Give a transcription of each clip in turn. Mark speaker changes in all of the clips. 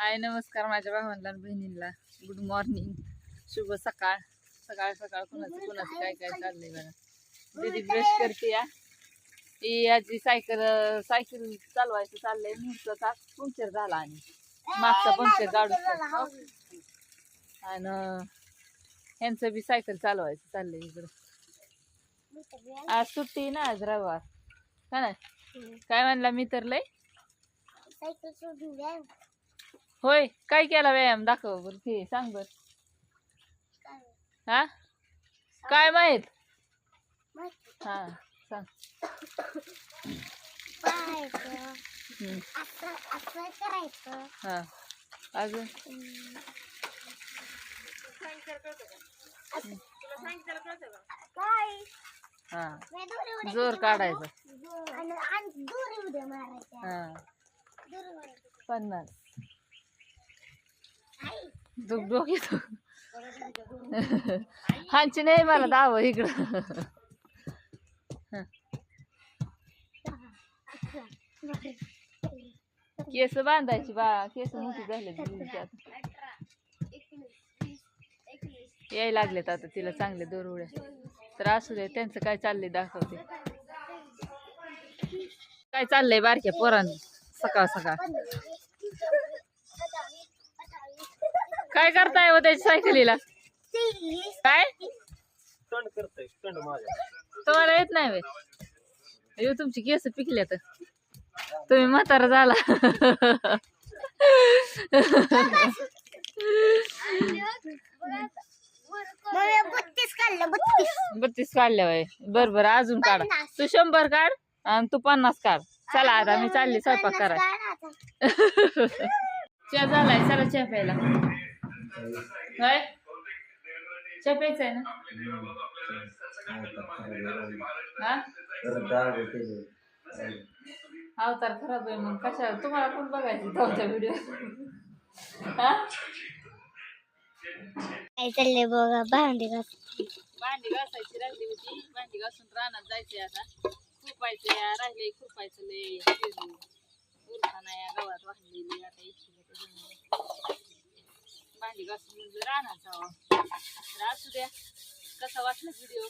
Speaker 1: हाय नमस्कार माझ्या भावांना आणि बहिणींना गुड मॉर्निंग शुभ सकाळ. सकाळ सकाळ कुणाचं कुणाचं काय काय चाललंय बघा दीदी ब्रश करते या. ही आजी सायकल सायकल चालवायचं चाललंय मुहूर्ताचा पंक्चर झाला आणि मागचा पंक्चर काढू आणि ह्यांचं बी सायकल चालवायचं चाललंय इकडं. आज सुट्टी ना आज रविवार. का नाही काय म्हणला मी तर लय?
Speaker 2: सायकल
Speaker 1: होय काय केला व्यायाम? दाखव बर ते सांग बर. हा? काय माहीत? हा सांग.
Speaker 2: पाहायचं
Speaker 1: हम्म,
Speaker 2: असं असं करायचं
Speaker 1: हा अजून?
Speaker 2: काय
Speaker 1: हा.
Speaker 2: मी दोरी उड्या
Speaker 1: जोर
Speaker 2: किती
Speaker 1: काढायचा.
Speaker 2: मारलो? आणि आणि दोरी उड्या मारायच्या.
Speaker 1: हा.
Speaker 2: दोरी उड्या किती?
Speaker 1: पन्नास. दुख डोकी हांची नाही मला दाव इकडं. केस बांधायची बा केस मोठी झाले यायला लागलेत आता तिला चांगले दोरवड्या तर असू दे त्यांचं काय चाललंय दाखवते काय चाललंय बारक्या पोरांनी सकाळ सकाळ. काय करताय हो त्याच्या सायकलीला? काय?
Speaker 3: स्टंट करतोय माझ्या
Speaker 1: तुम्हाला येत नाही वे अयो तुमची केस पिकले तर तुम्ही म्हातारा झाला.
Speaker 2: बत्तीस बत्तीस
Speaker 1: काढल्या वय बर बर अजून काढ. तू शंभर काढ आणि तू पन्नास काढ. चला आता मी चालली स्वयंपाक करा. चहा झालाय चला चहा प्यायला. होय चहा प्यायचा आहे ना? हा? अवतार खराब आहे मग. कशा तुम्हाला कोण बघायचं धावता व्हिडिओ हा?
Speaker 2: काय चाललंय बघा? भांडी घास
Speaker 1: भांडी घासायची राहिली होती. भांडी घासून रानात जायचंय आता. खुरपायचं या राहिले खुरपायचं लय. उरखाना या गावात वाहलेली आता इच्छित घासून म्हणजे तर असू द्या कसा वाटला व्हिडिओ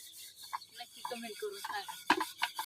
Speaker 1: नक्की कमेंट करून सांगा.